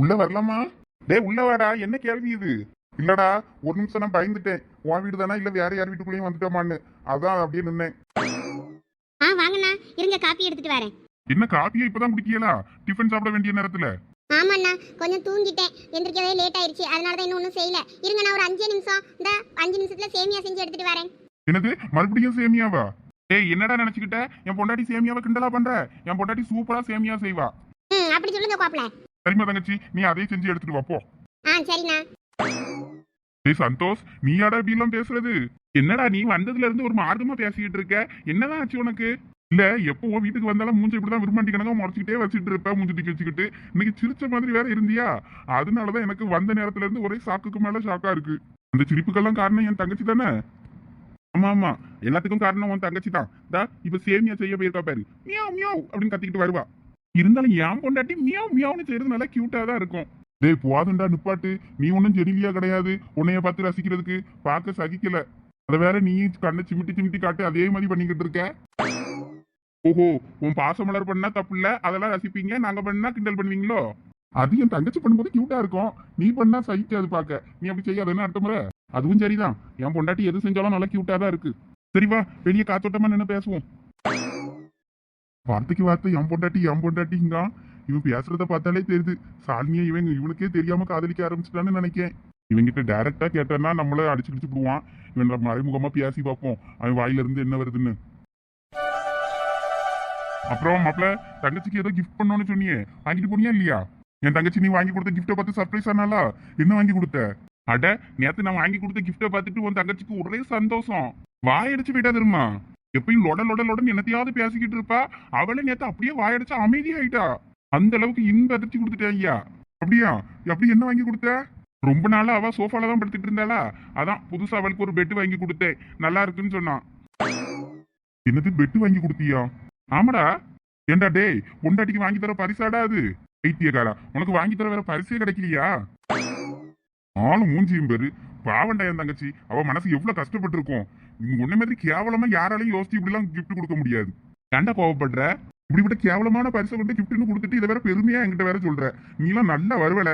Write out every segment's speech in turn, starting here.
உள்ள வரலாமா? டேய் உள்ள வாடா. என்ன கேள்வி இது? இல்லடா ஒரு நிமிஷம் நான் பயந்துட்டேன். உன் வீடு தானே? இல்ல வேற யார் வீட்டுக்குள்ளேயும் வந்துட்டோமான்னு. அதான் அப்படியே நின்னேன். ஆ வாங்கண்ணா. இருங்க காப்பி எடுத்துட்டு வரேன். என்ன காப்பியை இப்பதான் குடிக்கலா டிஃபன் சாப்பிட வேண்டிய நேரத்துல? ஆமாண்ணா. கொஞ்சம் தூங்கிட்டேன். எந்திரிக்கவே லேட் ஆயிருச்சு. அதனால தான் இன்னும் ஒன்றும் செய்யல. இருங்க நான் ஒரு அஞ்சு நிமிஷம். இந்த அஞ்சு நிமிஷத்துல சேமியா செஞ்சு எடுத்துட்டு வரேன். என்னது? மறுபடியும் சேமியாவா? ஏய் என்னடா நினைச்சுக்கிட்ட? என் பொண்டாட்டி சேமியாவை கிண்டலா பண்ற? என் பொண்டாட்டி சூப்பரா சேமியா செய்வா. ம் அப்படி சொல்லுங்க கோப்பல. சரிம்மா தங்கச்சி நீ அதையும் செஞ்சு எடுத்துட்டு வா போ. ஆ சரிண்ணா. ஏய் சந்தோஷ் நீயாடா இப்படி எல்லாம் பேசுறது? என்னடா நீ வந்ததுல இருந்து ஒரு மார்க்கமா பேசிக்கிட்டு இருக்க? என்னதான் ஆச்சு உனக்கு? இல்ல எப்போ உன் வீட்டுக்கு வந்தாலும் மூஞ்சி இப்படிதான் விரும்பாண்டி கணக்கா முறைச்சிக்கிட்டே வச்சுட்டு இருப்ப மூஞ்சி தூக்கி வச்சுக்கிட்டு? இன்னைக்கு சிரிச்ச மாதிரி வேற இருந்தியா? அதனாலதான் எனக்கு வந்த நேரத்துல இருந்து ஒரே ஷாக்குக்கு மேல ஷாக்கா இருக்கு. அந்த சிரிப்புக்கெல்லாம் காரணம் என் தங்கச்சி தானே? ஆமா ஆமா. எல்லாத்துக்கும் காரணம் உன் தங்கச்சி தான். இப்ப சேமியா செய்ய போயிருக்கா பாரு. மியாவ் மியாவ் அப்படின்னு கத்திக்கிட்டு வருவா. இருந்தாலும் என் பொண்டாட்டி மியாவ் மியாவ்னு செய்யறது நல்லா கியூட்டா தான் இருக்கும். டேய் போதுண்டா நிப்பாட்டு. நீ ஒன்றும் ஜெனிலியா கிடையாது. உன்னைய பார்த்து ரசிக்கிறதுக்கு பார்க்க சகிக்கல. அத வேற நீ கண்ணை சிமிட்டி சிமிட்டி காட்டு அதே மாதிரி பண்ணிக்கிட்டு இருக்க. ஓஹோ உன் பாசமலர் பண்ணா தப்பு இல்ல. அதெல்லாம் ரசிப்பீங்க. நாங்க பண்ணா கிண்டல் பண்ணுவீங்களோ? அது என் தங்கச்சி பண்ணும்போது கியூட்டா இருக்கும். நீ பண்ணா சகிக்காது பார்க்க. நீ அப்படி செய்யாதுன்னு அடுத்த முறை? அதுவும் சரிதான். என் பொண்டாட்டி எது செஞ்சாலும் நல்லா கியூட்டா தான் இருக்கு. சரி வா வெளியே காத்தோட்டமா நின்று பேசுவோம். வார்த்தைக்கு வார்த்தை என் பொண்டாட்டி என் பொண்டாட்டிங்க இவன் பேசுறத பார்த்தாலே தெரியுது. சாலினியை இவன் இவனுக்கே தெரியாம காதலிக்க ஆரம்பிச்சிட்டான்னு நினைக்கேன். இவங்கிட்ட டைரக்டா கேட்டேன்னா நம்மள அடிச்சு அடிச்சு விடுவான். இவன் மறைமுகமா பேசி பார்ப்போம். அவன் வாயில இருந்து என்ன வருதுன்னு. அப்புறம் மாப்ள தங்கச்சிக்கு ஏதோ கிஃப்ட் பண்ணணும்னு சொன்னியே. வாங்கிட்டு போனியா இல்லையா? என் தங்கச்சி நீ வாங்கி கொடுத்த கிஃப்ட்டை பார்த்து சர்ப்ரைஸ் ஆனாலா என்ன வாங்கி கொடுத்த? அட நேத்து நான் வாங்கி கொடுத்த கிஃப்ட்டை பார்த்துட்டு உன் தங்கச்சிக்கு ஒரே சந்தோஷம். வாயடிச்சு போயிட்டா தெரியுமா? எப்பயும் லொட லொட லொடன்னு என்னத்தையாவது பேசிக்கிட்டு இருப்பா. அவளை நேத்து அப்படியே வாயடிச்சு அமைதியாயிட்டா. அந்த அளவுக்கு இன்ப அதிர்ச்சி கொடுத்துட்டேன் ஐயா. அப்படியா? அப்படி என்ன வாங்கி கொடுத்த? ரொம்ப நாளா அவ சோஃபால தான் படுத்துட்டு இருந்தாளா? அதான் புதுசா அவளுக்கு ஒரு பெட் வாங்கி கொடுத்தேன். நல்லா இருக்குன்னு சொன்னான் என்னது பெட் வாங்கி கொடுத்தியா? ஆமாடா. ஏண்டா டேய் பொண்டாட்டிக்கு வாங்கி தர பரிசாடா அது? ஐத்தியக்காரா உனக்கு வாங்கி தர வேற பரிசே கிடைக்கலையா? ஆளும் மூஞ்சியும் பேரு. பாவண்டா என் தங்கச்சி அவ மனசு எவ்வளவு கஷ்டப்பட்டு இருக்கும் உன்ன மாதிரி கேவலமா யாராலையும் யோசிச்சு இப்படிலாம் கிஃப்ட் கொடுக்க முடியாது. ஏன்டா கோவப்படுற? இப்படிப்பட்ட கேவலமான பரிசை கொண்டு கிஃப்ட்னு கொடுத்துட்டு இதை வேற பெருமையா என்கிட்ட வேற சொல்ற. நீலாம் நல்லா வருவல.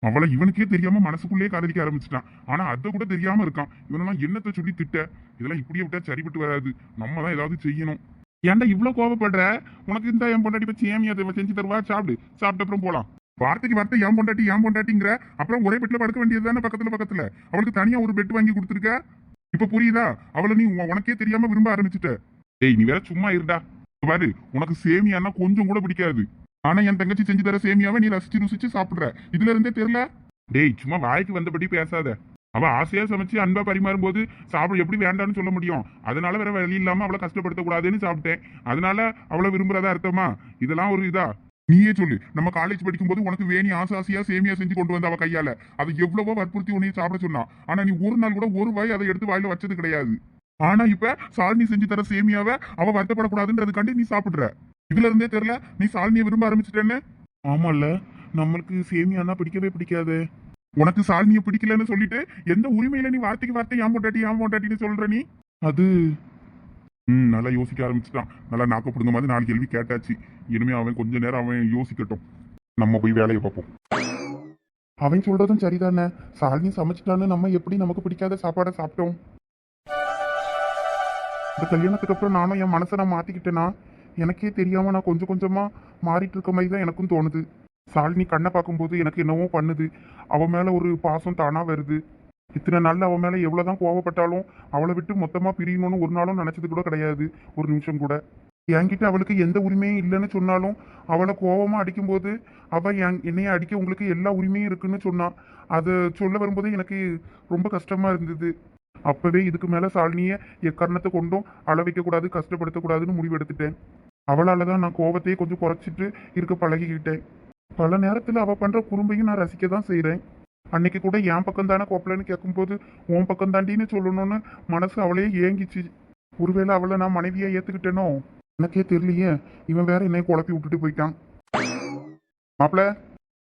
அவளை இவனுக்கே தெரியாம மனசுக்குள்ளேயே காதலிக்க ஆரம்பிச்சிட்டான். ஆனா அதை கூட தெரியாம இருக்கான். இவனெல்லாம் என்னத்தை சொல்லி திட்ட? இதெல்லாம் இப்படியே விட்டா சரிப்பட்டு வராது. நம்ம தான் ஏதாவது செய்யணும். ஏன்டா இவ்வளவு கோவப்படுற? உனக்கு இந்த என் பொண்டாட்டி பத்தி ஏமியா செஞ்சு தருவா? சாப்பிடு. சாப்பிட்ட அப்புறம் போலாம். வார்த்தைக்கு வார்த்தை ஏன் பொண்டாட்டி ஏன் பொண்டாட்டிங்கிற. அப்புறம் ஒரே பெட்ல படுக்க வேண்டியது தானே பக்கத்துல பக்கத்துல. அவளுக்கு தனியா ஒரு பெட் வாங்கி கொடுத்துருக்க? இப்ப புரியுதா? அவளை நீ உ- உனக்கே தெரியாம விரும்ப ஆரம்பிச்சுட்ட. ஏய் நீ வேற சும்மா இருடா. பாரு உனக்கு சேமியானா கொஞ்சம் கூட பிடிக்காது. ஆனா என் தங்கச்சி செஞ்சு தர சேமியாவை நீ ரசிச்சு ருசிச்சு சாப்பிடுற. இதுல இருந்தே தெரியல டேய் சும்மா வாய்க்கு வந்தபடி பேசாத. அவ ஆசையா சமைச்சு அன்பா பரிமாறும் போது சாப்பிட எப்படி வேண்டாம்னு சொல்ல முடியும்? அதனால வேற வழி இல்லாம அவளை கஷ்டப்படுத்த கூடாதுன்னு சாப்பிட்டேன். அதனால அவளை விரும்புறதா அர்த்தமா? இதெல்லாம் ஒரு இதா? நீயே சொல்லு. நம்ம காலேஜ் படிக்கும்போது உனக்கு வேணி ஆசை ஆசையா சேமியா செஞ்சு கொண்டு வந்த அவ கையால. அது எவ்வளவோ வற்புறுத்தி உன்னையும் சாப்பிட சொன்னா. ஆனா நீ ஒரு நாள் கூட ஒரு வாய் அதை எடுத்து வாயில வச்சது கிடையாது. ஆனா இப்ப சாலினி செஞ்சு தர சேமியாவை அவ வருத்தப்படக்கூடாதுன்றதுக்காண்டி நீ சாப்பிடுற. இதுல இருந்தே தெரியல நீ சாலினியை விரும்ப ஆரம்பிச்சிட்டேன்னு? ஆமால நம்மளுக்கு சேமியானா பிடிக்கவே பிடிக்காது. உனக்கு சாலினியை பிடிக்கலன்னு சொல்லிட்டு எந்த உரிமையில நீ வார்த்தைக்கு வார்த்தை ஏன் போட்டாட்டி ஏன் போட்டாட்டின்னு சொல்ற நீ? அது ம் நல்லா யோசிக்க ஆரம்பிச்சிட்டான். நல்லா நாக்க பிடுங்க மாதிரி நாலு கேள்வி கேட்டாச்சு. இனிமே அவன் கொஞ்ச நேரம் அவன் யோசிக்கட்டும். நம்ம போய் வேலையை பார்ப்போம். அவன் சொல்றதும் சரிதானே? சாலினி சமைச்சிட்டான்னு நம்ம எப்படி நமக்கு பிடிக்காத சாப்பாடை சாப்பிட்டோம்? இந்த கல்யாணத்துக்கு அப்புறம் நானும் என் மனசை நான் மாத்திக்கிட்டேனா? எனக்கே தெரியாம நான் கொஞ்சம் கொஞ்சமா மாறிட்டு இருக்க மாதிரி தான் எனக்கும் தோணுது. சாலினி கண்ணை பார்க்கும்போது எனக்கு என்னவோ பண்ணுது. அவன் மேல ஒரு பாசம் தானா வருது. இத்தனை நாள்ல அவன் எவ்வளோ தான் கோவப்பட்டாலும் அவளை விட்டு மொத்தமாக பிரியணும்னு ஒரு நாளும் நினச்சது கூட கிடையாது. ஒரு நிமிஷம் கூட. என்கிட்ட அவளுக்கு எந்த உரிமையும் இல்லைன்னு சொன்னாலும் அவளை கோவமாக அடிக்கும்போது அவள் என் என்னைய அடிக்க உங்களுக்கு எல்லா உரிமையும் இருக்குன்னு சொன்னான் அதை சொல்ல வரும்போது எனக்கு ரொம்ப கஷ்டமாக இருந்தது. அப்போவே இதுக்கு மேலே சாலினியை எக்காரணத்தை கொண்டும் அள கூடாது கஷ்டப்படுத்தக்கூடாதுன்னு முடிவு எடுத்துட்டேன். தான் நான் கோவத்தையே கொஞ்சம் குறைச்சிட்டு இருக்க பழகிக்கிட்டேன். பல நேரத்தில் அவள் பண்ணுற குறும்பையும் நான் ரசிக்க தான் செய்கிறேன் அன்னைக்கு கூட என் பக்கம் தானே கோப்பலன்னு கேட்கும்போது உன் பக்கம் தாண்டின்னு சொல்லணும்னு மனசு அவளையே ஏங்கிச்சு. ஒருவேளை அவளை நான் மனைவியா ஏத்துக்கிட்டேனோ? எனக்கே தெரியலையே. இவன் வேற என்னை குழப்பி விட்டுட்டு போயிட்டான். மாப்பிள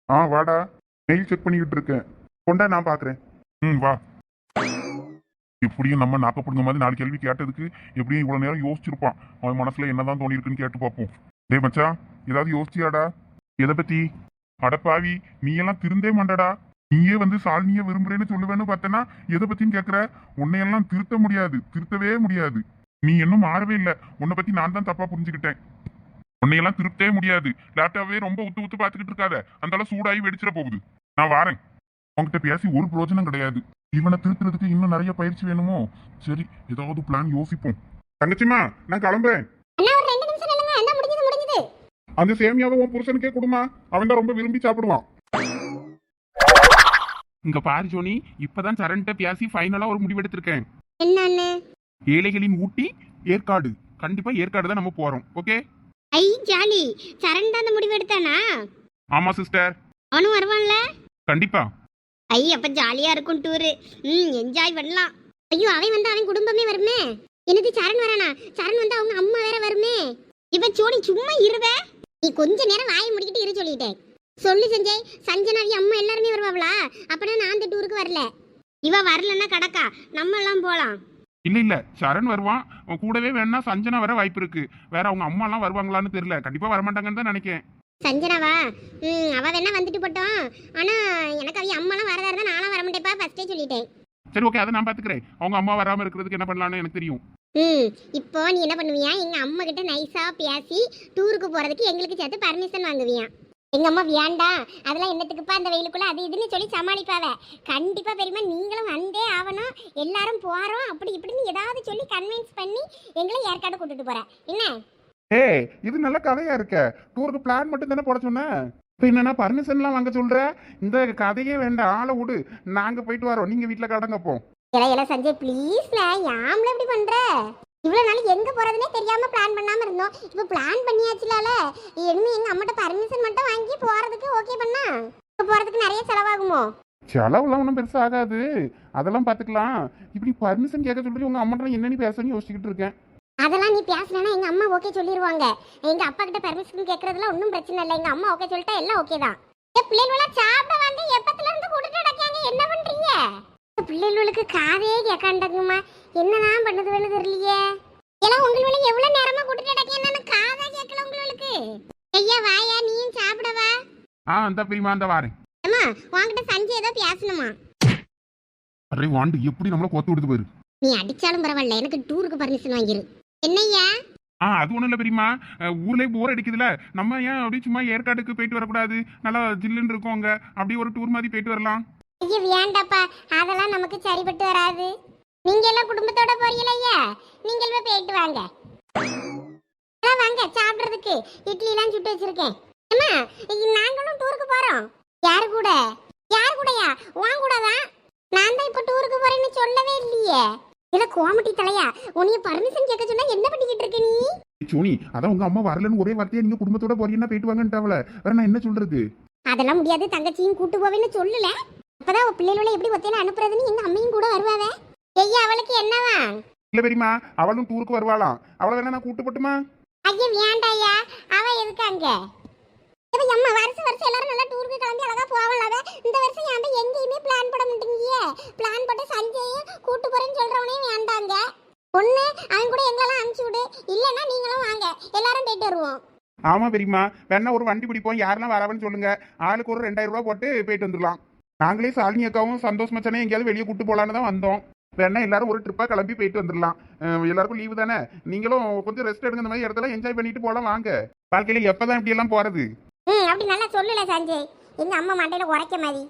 ஆ வாடா. மெயில் செக் பண்ணிக்கிட்டு இருக்கேன். கொண்டா நான் பாக்குறேன். ம் வா. எப்படியும் நம்ம நாக்கப்படுங்க மாதிரி நாலு கேள்வி கேட்டதுக்கு எப்படியும் இவ்வளவு நேரம் யோசிச்சிருப்பான். அவன் மனசுல என்னதான் தோணி இருக்குன்னு கேட்டு பார்ப்போம். டே மச்சா ஏதாவது யோசிச்சியாடா? எதை பத்தி? அடப்பாவி நீ எல்லாம் திருந்தே மாட்டடா. நீயே வந்து சாலினிய விரும்புறேன்னு சொல்லுவேன்னு பார்த்தனா எதை பத்தியும் கேக்குற உன்னையெல்லாம் திருத்த முடியாது திருத்தவே முடியாது. நீ இன்னும் மாறவே இல்ல. உன்னை பத்தி நான் தான் தப்பா புரிஞ்சுக்கிட்டேன். உன்னையெல்லாம் திருத்தவே முடியாது. லேப்டாவே ரொம்ப உத்து உத்து பார்த்துக்கிட்டு இருக்காத. அந்தால சூடாகி வெடிச்சிட போகுது. நான் வாரேன். உன்கிட்ட பேசி ஒரு பிரயோஜனம் கிடையாது. இவனை திருத்துறதுக்கு இன்னும் நிறைய பயிற்சி வேணுமோ? சரி ஏதாவது பிளான் யோசிப்போம். தங்கச்சிமா நான் கிளம்புறேன். அந்த சேமியாவை உன் புருஷனுக்கே கொடுமா. அவன் தான் ரொம்ப விரும்பி சாப்பிடுவான். இங்க பாரு ஜோனி. இப்பதான் சரண்ட்ட பேசி ஃபைனலா ஒரு முடிவெடுத்திருக்கேன் என்னன்னு? ஏழைகளின் ஊட்டி ஏற்காடு. கண்டிப்பா ஏற்காடு தான் நம்ம போறோம். Okay I jolly. சரண் தான் அந்த முடிவு எடுத்தானா? ஆமா சிஸ்டர் அவனும் வருவான்ல? கண்டிப்பா. ஐ அப்ப ஜாலியா இருக்கும் டூரு ம் என்ஜாய் பண்ணலாம். ஐயோ அவன் வந்து அவன் குடும்பமே வருமே. என்னது சரண் வரானா? சரண் வந்து அவங்க அம்மா வேற வருமே. இவ சோடி சும்மா இருவ? நீ கொஞ்ச நேரம் வாயை முடிக்கிட்டு இரு சொல்லிட்டேன். சொல்லு சஞ்சய். சஞ்சனாவி அம்மா எல்லாருமே வருவாங்களா அப்பனா நான் அந்த டூருக்கு வரல. இவ வரலன்னா கடக்கா. நம்ம எல்லாம் போலாம். இல்ல இல்ல. சரண் வருவான். அவன் கூடவே வேணா சஞ்சனா வர வாய்ப்பு இருக்கு. வேற அவங்க அம்மா எல்லாம் வருவாங்களான்னு தெரியல. கண்டிப்பா வரமாட்டாங்கன்னு தான் நினைக்கிறேன் சஞ்சனாவா? ம் அவ வேணா வந்துட்டு போட்டோம். ஆனா எனக்கு அவ அம்மாலாம் வரதா இருந்தா நானும் வர மாட்டேப்பா ஃபர்ஸ்டே சொல்லிட்டேன். சரி ஓகே அதை நான் பாத்துக்கிறேன். அவங்க அம்மா வராம இருக்கிறதுக்கு என்ன பண்ணலாம்னு எனக்கு தெரியும். ம் இப்போ நீ என்ன பண்ணுவியா? எங்க அம்மா கிட்ட நைஸா பேசி டூருக்கு போறதுக்கு எங்களுக்கு சேர்த்து பர்மிஷன் வாங்குவியா? எங்க அம்மா வேண்டாம் அதெல்லாம் என்னத்துக்குப்பா அந்த வெயிலுக்குள்ள? அது இதுன்னு சொல்லி சமாளிப்பாவ. கண்டிப்பா பெரியமா நீங்களும் வந்தே ஆகணும். எல்லாரும் போறோம். அப்படி இப்படின்னு ஏதாவது சொல்லி கன்வின்ஸ் பண்ணி எங்களை ஏற்காடு கூட்டிட்டு போற. என்ன? ஏய் இது நல்ல கதையா இருக்க. டூருக்கு பிளான் மட்டும் தானே போட சொன்னேன் இப்போ என்னன்னா பர்மிஷன்லாம் வாங்க சொல்ற? இந்த கதையே வேண்டாம். ஆளை விடு. நாங்க போயிட்டு வரோம். நீங்க வீட்டுல கடங்க போ. இல இல சஞ்சய் ப்ளீஸ்ல யாம்ல இப்படி பண்ற? இவ்வளவு நாள் எங்க போறதுனே தெரியாம பிளான் பண்ணாம இருந்தோம். இப்போ பிளான் பண்ணியாச்சுலால. இனிமே எங்க அம்மாட்ட பர்மிஷன் மட்டும் வாங்கி போறதுக்கு ஓகே பண்ணா? இப்ப போறதுக்கு நிறைய செலவாகுமோ? செலவுலாம் ஒன்றும் பெருசா ஆகாது. அதெல்லாம் பார்த்துக்கலாம் இப்படி பர்மிஷன் கேட்க சொல்லி உங்க அம்மாட்ட என்னன்னு பேசணும்னு யோசிச்சுக்கிட்டு இருக்கேன். அதெல்லாம் நீ பேசலனா எங்க அம்மா ஓகே சொல்லிடுவாங்க எங்க அப்பா கிட்ட பர்மிஷன் கேக்குறதுல ஒன்றும் பிரச்சனை இல்லை. எங்க அம்மா ஓகே சொல்லிட்டா எல்லாம் ஓகே தான். பிள்ளைகளெல்லாம் சாப்பிட வாங்க. எப்பத்துல இருந்து கூட்டிட்டு என்ன பண்றீங்க? இந்த பிள்ளைகளுக்கு காதே கேட்காண்டங்கம்மா என்னதான் பண்ணுதுன்னு தெரியலையே. எல்லாம் உங்களுக்கு எவ்வளவு நேரமா கூட்டிட்டு நடக்கேன்னு காதா கேட்கல உங்களுக்கு. ஐயா வாயா நீயும் சாப்பிடவா? ஆ அந்த பிரிமா அந்த வாரேன். அம்மா உன்கிட்ட சஞ்சய் ஏதோ பேசணுமா? அரே வாண்டு எப்படி நம்மள கோத்து விடுது பாரு. நீ அடிச்சாலும் பரவாயில்ல எனக்கு டூருக்கு பர்மிஷன் வாங்கிரு. என்னய்யா? ஆ அது ஒன்றும் இல்லை பெரியமா அஹ், ஊர்லயே போர் அடிக்குதுல. நம்ம ஏன் அப்படியே சும்மா ஏற்காடுக்கு போயிட்டு வரக்கூடாது? நல்லா ஜில்லுன்னு இருக்கும் அங்க அப்படியே ஒரு டூர் மாதிரி போயிட்டு வரலாம். ஐயா வேண்டாப்பா. அதெல்லாம் நமக்கு சரிப்பட்டு வராது. நீங்க எல்லாம் குடும்பத்தோட போறீங்களா ஐயா? நீங்கள் போய் போயிட்டு வாங்க. அதான் வாங்க சாப்பிடுறதுக்கு. இட்லி எல்லாம் சுட்டு வச்சிருக்கேன். அம்மா நாங்களும் டூருக்கு போறோம். யாரு கூட? யார் கூடயா? உன் கூட தான் நான் தான் இப்ப டூருக்கு போறேன்னு சொல்லவே இல்லையே. இல்ல கோமட்டி தலையா? உன்னைய பர்மிஷன் கேட்க சொன்னா என்ன பண்ணிக்கிட்டு இருக்க நீ? சோனி அதான் உங்க அம்மா வரலன்னு ஒரே வார்த்தையா நீங்க குடும்பத்தோட போறீங்கன்னா போயிட்டு வாங்கன்ட்டாவல வேற நான் என்ன சொல்றது? அதெல்லாம் முடியாது தங்கச்சியும் கூட்டு போவேன்னு சொல்லல. அப்பதான் அவ பிள்ளைகளை எப்படி ஒத்தையில அனுப்புறதுன்னு எங்க அம்மையும் கூட வருவாவே? ஐயா அவளுக்கு என்னவா? இல்ல பெரியமா அவளும் டூருக்கு வருவாளாம். அவளை வேணா நான் கூட்டு போட்டுமா? ஐயா வேண்டாயா அவ எதுக்கு அங்க? அம்மா வருஷம் வருஷம் எல்லாரும் நல்லா டூருக்கு கிளம்பி அழகா போகலாவே இந்த வருஷம் ஏன்டா எங்கேயுமே பிளான் பண்ண மாட்டேங்கியே பிளான் போட்டு சஞ்சயும் கூட்டு போறேன்னு சொல்றவனையும் வேண்டாங்க ஒண்ணு அவன் கூட எங்களெல்லாம் அனுப்பிச்சு விடு. இல்லைன்னா நீங்களும் வாங்க. எல்லாரும் போயிட்டு வருவோம். ஆமா பெரியமா வேணா ஒரு வண்டி பிடிப்போம். யாரெல்லாம் வரவன்னு சொல்லுங்க. ஆளுக்கு ஒரு ரெண்டாயிரம் ரூபாய் போட்டு போயிட்டு வந்துடலாம். நாங்களே சாலினி அக்காவும் சந்தோஷ் மச்சானே எங்கேயாவது வெளியே கூட்டு போலான்னு தான் வந்தோம். வேணா எல்லாரும் ஒரு ட்ரிப்பாக கிளம்பி போயிட்டு வந்துடலாம் எல்லாருக்கும் லீவு தானே? நீங்களும் கொஞ்சம் ரெஸ்ட் எடுங்க இந்த மாதிரி இடத்துல என்ஜாய் பண்ணிட்டு போகலாம் வாங்க. வாழ்க்கையில எப்பதான் இப்படி எல்லாம் போறது? ம் அப்படி நல்லா சொல்லல சஞ்சய். எங்க அம்மா மண்டையில உரைக்க மாதிரி.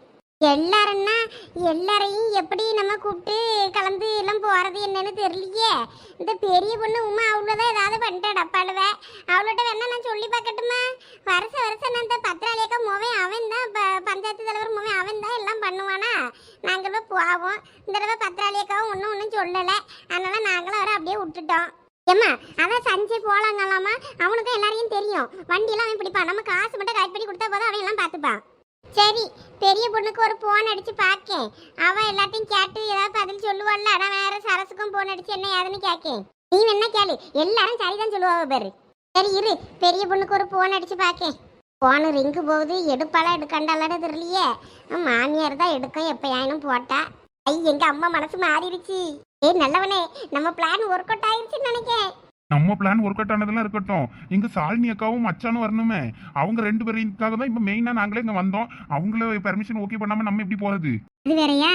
எல்லாருன்னா எல்லாரையும் எப்படி நம்ம கூப்பிட்டு கலந்து எல்லாம் போகிறது என்னன்னு தெரியலையே. இந்த பெரிய பொண்ணு உமா அவ்வளோதான் ஏதாவது பண்ணிட்டு டப்பாளுவ. அவளோட வேணா நான் சொல்லி பார்க்கட்டுமா? வருஷம் வருஷம் நான் இந்த பத்திராளியக்கா மோவன் அவன் தான் ப- பஞ்சாயத்து தலைவர் மோவன் அவன் தான் எல்லாம் பண்ணுவானா? நாங்களும் போவோம். இந்த தடவை பத்திராளியக்காவும் ஒன்றும் ஒன்றும் சொல்லலை. அதனால நாங்களும் அவரை அப்படியே விட்டுட்டோம். ஏம்மா அதான் சஞ்சய் போலாங்கலாமா அவனுக்கும் எல்லாரையும் தெரியும். வண்டியெல்லாம் அவன் பிடிப்பான். நம்ம காசு மட்டும் கரெக்ட் பண்ணி கொடுத்தா போதும் அவன் எல்லாம் பார்த்துப்பான். சரி பெரிய பொண்ணுக்கு ஒரு போன் அடிச்சு பார்க்கேன் அவ எல்லாத்தையும் கேட்டு ஏதாவது பதில் சொல்லுவாள்ல நான் வேற சரசுக்கும் போன் அடிச்சு என்ன ஏதுன்னு கேட்கேன் நீ என்ன கேளு எல்லாரும் சரிதான் சொல்லுவாங்க பாரு. சரி இரு பெரிய பொண்ணுக்கு ஒரு போன் அடிச்சு பார்க்கேன் போனு ரிங்கு போகுது எடுப்பாளா எடுக்காண்டாலும் தெரியலையே. மாமியார் தான் எடுக்கும் எப்பயாயினும் போட்டா. ஐ எங்க அம்மா மனசு மாறிடுச்சு. ஏய் நல்லவனே நம்ம பிளான் ஒர்க் அவுட் ஆயிடுச்சுன்னு நினைக்கேன். நம்ம பிளான் ஒர்க் அவுட் ஆனதெல்லாம் இருக்கட்டும். எங்க சாலினி அக்காவும் மச்சானும் வரணுமே. அவங்க ரெண்டு பேருக்காக தான் இப்ப மெயினா நாங்களே இங்க வந்தோம். அவங்கள பெர்மிஷன் ஓகே பண்ணாம நம்ம எப்படி போறது? இது வேறயா?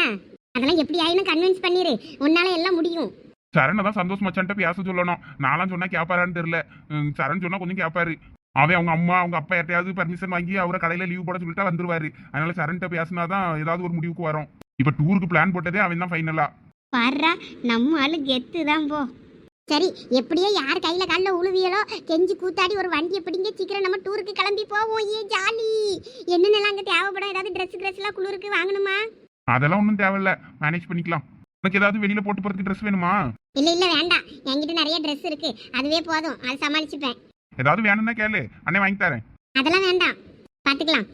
அதெல்லாம் எப்படி ஆயினும் கன்வின்ஸ் பண்ணிரு. உன்னால எல்லாம் முடியும். சரணை தான் சந்தோஷ் மச்சான்ட்ட பேச சொல்லணும். நான்லாம் சொன்னா கேப்பாரான்னு தெரியல. சரண் சொன்னா கொஞ்சம் கேப்பாரு. அவன் அவங்க அம்மா அவங்க அப்பா யார்ட்டையாவது பர்மிஷன் வாங்கி அவரை கடையில லீவ் போட சொல்லிட்டா வந்துருவாரு. அதனால சரண்கிட்ட பேசினாதான் ஏதாவது ஒரு முடிவுக்கு வரும். இப்ப டூருக்கு பிளான் போட்டதே அவன் தான் ஃபைனலா பாடுறா நம்ம ஆளு கெத்து தான் போ. சரி எப்படியோ யார் கையில காலில் உழுவியலோ கெஞ்சி கூத்தாடி ஒரு வண்டியை பிடிங்க சீக்கிரம் நம்ம டூருக்கு கிளம்பி போவோம் ஏ ஜாலி. என்னென்னலாம் அங்கே தேவைப்படும்? ஏதாவது ட்ரெஸ் ட்ரெஸ்லாம் குளிருக்கு வாங்கணுமா? அதெல்லாம் ஒன்றும் தேவையில்ல. மேனேஜ் பண்ணிக்கலாம். உனக்கு ஏதாவது வெளியில போட்டு போறதுக்கு ட்ரெஸ் வேணுமா? இல்லை இல்லை வேண்டாம். என்கிட்ட நிறைய ட்ரெஸ் இருக்கு. அதுவே போதும். அது சமாளிச்சுப்பேன். ஏதாவது வேணும்னா கேளு. அண்ணே வாங்கி தரேன். அதெல்லாம் வேண்டாம். பார்த்துக்கலாம்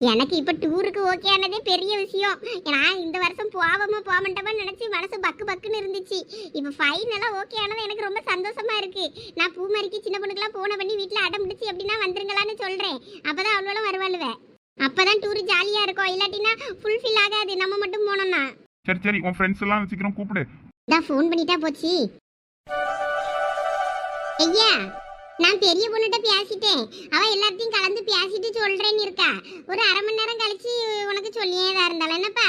எனக்கு இப்போ டூருக்கு ஓகே ஆனதே பெரிய விஷயம். நான் இந்த வருஷம் போகாம போக மாட்டோமா நினச்சி மனசு பக்கு பக்குன்னு இருந்துச்சு. இப்போ ஃபைனலாக ஓகே ஆனது எனக்கு ரொம்ப சந்தோஷமா இருக்கு. நான் பூமாரிக்கு சின்ன பொண்ணுக்கெல்லாம் போன பண்ணி வீட்டில் அடம் பிடிச்சி அப்படின்னா வந்துருங்களான்னு சொல்கிறேன் அப்போ தான் அவ்வளோலாம் வருவாளுவ. அப்போ தான் டூரு ஜாலியாக இருக்கும். இல்லாட்டினா ஃபுல்ஃபில் ஆகாது. நம்ம மட்டும் போனோம்னா. சரி சரி உன் ஃப்ரெண்ட்ஸ் எல்லாம் சீக்கிரம் கூப்பிடு. தான் ஃபோன் பண்ணிட்டா போச்சு. ஐயா நான் பெரிய பொண்ணுகிட்ட பேசிட்டேன். அவ எல்லாத்தையும் கலந்து பேசிட்டு சொல்றேன்னு இருக்கா. ஒரு அரை மணி நேரம் கழிச்சு உனக்கு சொல்லியேதா இருந்தாலும் என்னப்பா?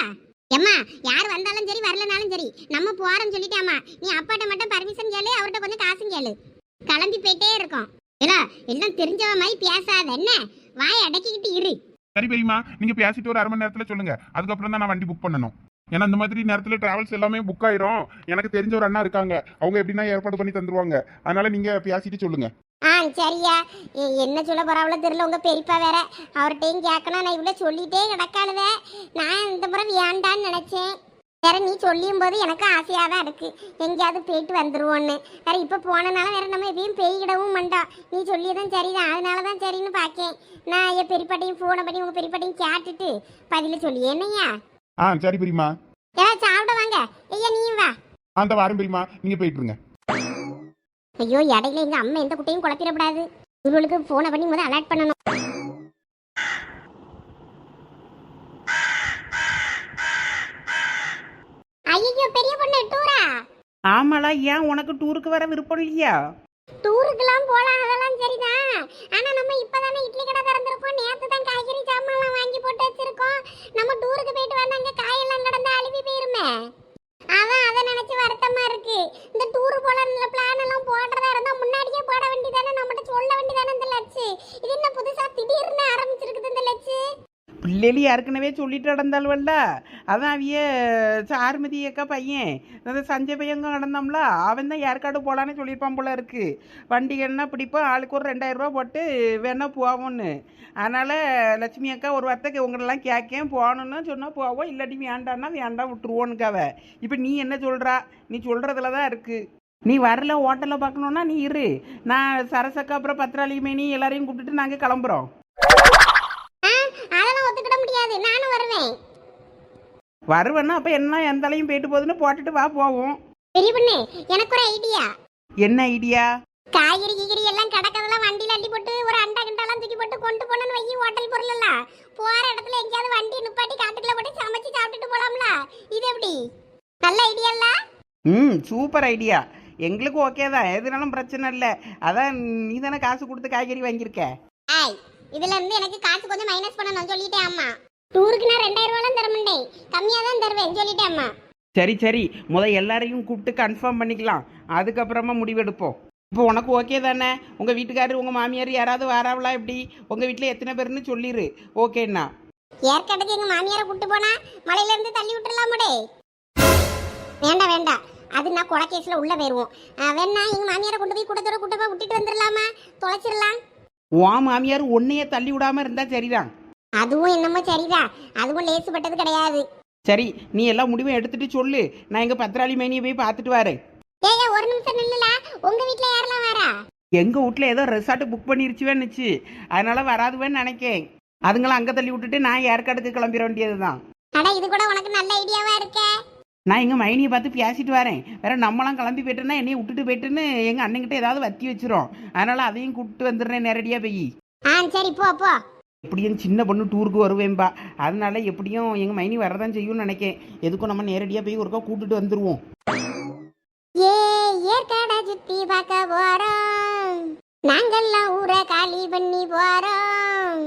ஏம்மா யார் வந்தாலும் சரி வரலனாலும் சரி நம்ம போறோம்னு சொல்லிட்டாமா நீ அப்பாட்ட மட்டும் பர்மிஷன் கேளு அவர்கிட்ட கொஞ்சம் காசும் கேளு. கிளம்பி போயிட்டே இருக்கோம். ஏலா எல்லாம் தெரிஞ்சவ மாதிரி பேசாத என்ன? வாய் அடக்கிக்கிட்டு இரு. சரி பெரியமா நீங்க பேசிட்டு ஒரு அரை மணி நேரத்துல சொல்லுங்க. அதுக்கப்புறம் தான் நான் வண்டி புக் பண்ணணும். ஏன்னா இந்த மாதிரி நேரத்துல டிராவல்ஸ் எல்லாமே புக் ஆயிரும். எனக்கு தெரிஞ்ச ஒரு அண்ணா இருக்காங்க. அவங்க எப்படின்னா ஏற்பாடு பண்ணி தந்துருவாங்க. அதனால நீங்க பேசிட்டு சொல்லுங்க. ஆ சரியா. என்ன சொல்ல போறாவளோ தெரியல. உங்க பெரியப்பா வேற அவர்கிட்டையும் கேட்கணும். நான் இவ்வளோ சொல்லிட்டே கிடக்காளுவ. நான் இந்த முறை வேண்டான்னு நினைச்சேன். வேற நீ சொல்லியும் போது எனக்கு ஆசையாக தான் இருக்கு. எங்கேயாவது போயிட்டு வந்துருவோன்னு. வேற இப்போ போனனால வேற நம்ம எதையும் பெய்கிடவும் மாட்டோம். நீ சொல்லியதும் சரிதான். அதனால தான் சரின்னு பார்க்கேன் நான் என் பெரியப்பாட்டையும் ஃபோனை பண்ணி உங்க பெரியப்பாட்டையும் கேட்டுட்டு பதில சொல்லி. என்னய்யா? ஆ சரி பெரியமா ஏதாவது சாப்பிட வாங்க. ஐயா நீயும் வா. அந்த வாரம் பெரியமா நீங்க போயிட்டு இருங்க. ஐயோ இடையில எங்க அம்மா எந்த குட்டையும் குழப்பிடக்கூடாது. இவங்களுக்கு போனை பண்ணி முதல்ல அலர்ட் பண்ணணும். ஐயோ பெரிய பொண்ணு டூரா ஏன் உனக்கு டூருக்கு வர விருப்பம் இல்லையா? டூருக்குலாம் போலாம் அதெல்லாம் சரிதான். ஆனா நம்ம இப்பதானே இட்லி கடை திறந்திருக்கோம். நேத்து தான் காய்கறி சாமான்லாம் வாங்கி போட்டு வச்சிருக்கோம். நம்ம டூருக்கு போயிட்டு வந்தா அங்க காயெல்லாம் கடந்து அழுவி போயிருமே. அதான் அதை நினைச்சு வருத்தமா இருக்கு. இந்த டூர் போல பிளான் எல்லாம் போடுறதா இருந்தா முன்னாடியே போட வேண்டியதானே? நம்மகிட்ட சொல்ல வேண்டியதானே இந்த லட்சு இது என்ன புதுசா திடீர்னு ஆரம்பிச்சிருக்குது இந்த லட்சு பிள்ளைகளி ஏற்கனவே சொல்லிட்டு நடந்தாள்வல்ல. அதான் அவிய சாருமதி அக்கா பையன். அந்த சஞ்சய் பையங்க நடந்தோம்ல அவன் தான் ஏற்காடு போகலான்னு சொல்லியிருப்பான் போல இருக்கு. வண்டி என்ன பிடிப்போம் ஆளுக்கு ஒரு ரெண்டாயிரரூபா போட்டு வேணால் போவோம்னு. அதனால் லட்சுமி அக்கா ஒரு வார்த்தைக்கு உங்களெல்லாம் கேட்கேன் போகணுன்னு சொன்னால் போவோம் இல்லாட்டி வேண்டான்னா வேண்டாம் விட்டுருவோனுக்காவ இப்போ நீ என்ன சொல்கிறா நீ சொல்கிறதுல தான் இருக்குது நீ வரல ஹோட்டலில் பார்க்கணுன்னா நீ இரு. நான் சரசக்கா அப்புறம் பத்திராளி நீ எல்லாரையும் கூப்பிட்டுட்டு நாங்கள் கிளம்புறோம். அதெல்லாம் ஒத்துக்கிட முடியாது. நானும் வருவேன். வருவேன்னா அப்போ என்ன எந்தாலையும் போயிட்டு போகுதுன்னு போட்டுட்டு வா போவோம். பெரிய பொண்ணு எனக்கு ஒரு ஐடியா. என்ன ஐடியா? காய்கறி கீகறி எல்லாம் கிடக்கதெல்லாம் வண்டியில அள்ளி போட்டு ஒரு அண்டா கிண்டாலாம் தூக்கி போட்டு கொண்டு போனோன்னு வை ஹோட்டல் பொருள் எல்லாம் போற இடத்துல எங்கேயாவது வண்டி நிப்பாட்டி காட்டுக்குள்ள போட்டு சமைச்சு சாப்பிட்டுட்டு போலாம்ல. இது எப்படி? நல்ல ஐடியா இல்ல? ம் சூப்பர் ஐடியா. எங்களுக்கு ஓகே தான். எதுனாலும் பிரச்சனை இல்லை. அதான் நீ தானே காசு கொடுத்து காய்கறி வாங்கியிருக்க? ஏய் இதுல இருந்து எனக்கு காசு கொஞ்சம் மைனஸ் பண்ணணும் சொல்லிட்டேன் அம்மா. டூருக்கு நான் ரெண்டாயிரம் ரூபாய்லாம் தர மாட்டேன் கம்மியா தான் தருவேன் சொல்லிட்டேன் அம்மா. சரி சரி. முத எல்லாரையும் கூப்பிட்டு கன்ஃபார்ம் பண்ணிக்கலாம். அதுக்கப்புறமா முடிவெடுப்போம். இப்போ உனக்கு ஓகே தானே? உங்கள் வீட்டுக்காரர் உங்கள் மாமியார் யாராவது வராவளா எப்படி? உங்கள் வீட்டில் எத்தனை பேர்னு சொல்லிடு ஓகேண்ணா ஏற்காட்டுக்கு எங்க மாமியாரை கூட்டு போனா மலையில இருந்து தள்ளி விட்டுறலாமடே வேண்டாம் வேண்டாம் அது நான் கொலகேஸ்ல உள்ள போயிருவோம். அஹ் வேணா எங்க மாமியாரை கொண்டு போய் கூட்டத்தோட கூட்ட போய் விட்டுட்டு வந்துடலாமா? தொலைச்சிடலாம். உன் மாமியார் உன்னையே தள்ளி விடாமல் இருந்தால் சரிதான். அதுவும் என்னமோ சரிதான். அதுவும் லேசுப்பட்டது கிடையாது. சரி நீ எல்லாம் முடிவும் எடுத்துட்டு சொல்லு. நான் எங்கள் பத்திராளி மேனியை போய் பார்த்துட்டு வரேன். ஏய் ஒரு நிமிஷம் நில்லுல உங்க வீட்ல யாரெல்லாம் வரா? எங்கள் வீட்டில் ஏதோ ரெசார்ட் புக் பண்ணிருச்சுவேன்னுச்சு. அதனால வராதுவேன்னு நினைக்கேன். அதுங்களும் அங்கே தள்ளி விட்டுட்டு நான் ஏற்காடுக்கு கிளம்பிட வேண்டியது தான் அட இது கூட உனக்கு நல்ல ஐடியாவா இருக்கே? நான் எங்கள் மைனியை பார்த்து பேசிட்டு வரேன். வேற நம்மளாம் கிளம்பி போயிட்டோன்னா என்னைய விட்டுட்டு போயிட்டுன்னு எங்கள் அண்ணன்கிட்ட ஏதாவது வத்தி வச்சிரும். அதனால அதையும் கூப்பிட்டு வந்துடுறேன் நேரடியாக போய். ஆ சரி போ போ. எப்படியும் சின்ன பொண்ணு டூருக்கு வருவேன்பா. அதனால எப்படியும் எங்கள் மைனி வரதான் செய்யும்னு நினைக்கேன். எதுக்கும் நம்ம நேரடியாக போய் ஒருக்கா கூட்டிட்டு வந்துடுவோம் ஏ ஏற்காடா சுத்தி பார்க்க போறோம். நாங்கெல்லாம் ஊரை காலி பண்ணி போறோம்.